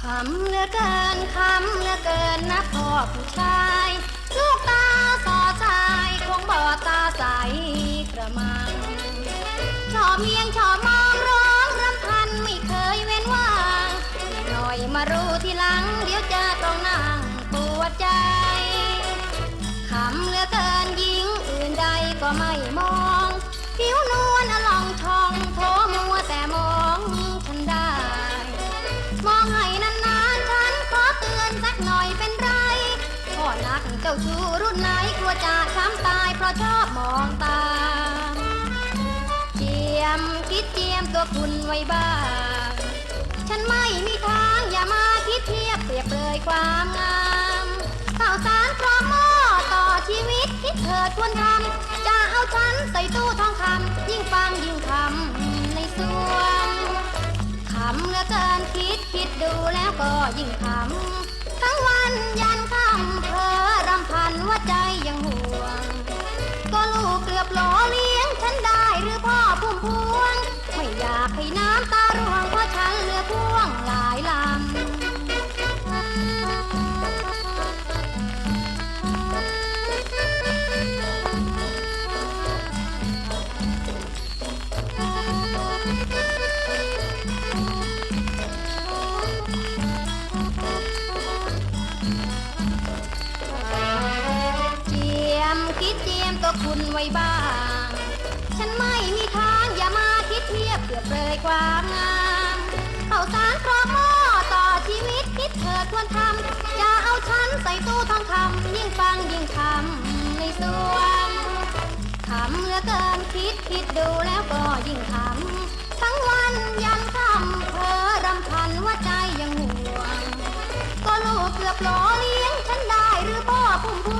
คำเหลือเกินคำเหลือเกินนะพ่อผู้ชายลูกตาสอชายคงบอดตาใสกระมังชอบเมียงชอบมองร้องรำพันไม่เคยเว้นว่างหน่อยมารู้ทีหลัง เดี๋ยวจะต้องนั่งปวดใจคำเหลือเกินยิงอื่นใดก็ไม่มอง ผิวนวลอลอ เจ้าชู้รุ่นไหนกลัวจะช้ำตายเพราะชอบมองตาเจียมคิดเจียมตัวคุณไว้บ้าง ฉันไม่มีทางอย่ามาคิดเทียบเปรียบเลยความงามข่าวสารพร้อมหม้อต่อชีวิตคิดเถิดควรทำจะเอาฉันใส่ตู้ทองคำยิ่งฟังยิ่งคำในสวงขำเหลือเกินคิดคิดดูแล้วก็ยิ่งขำ ให้น้ำตาร่วงเพราะฉันเหลือพ่วงหลายลำเจียมคิดเจียมตัวคุณไว้บ้าง ฉันไม่มีทาง ยความงามเข้าสารครอบหม้อต่อชีวิตคิดเถิดควรทำอย่าเอาฉันใส่ตู้ทองคำยิ่งฟังยิ่งทำในสวงทำเหลือเกินคิดคิดดูแล้วก็ยิ่งทำทั้งวันยังทำเพ้อรำพันว่าใจยังห่วง ก็ลูกเกือบหล่อเลี้ยงฉันได้หรือพ่อพุ่มพง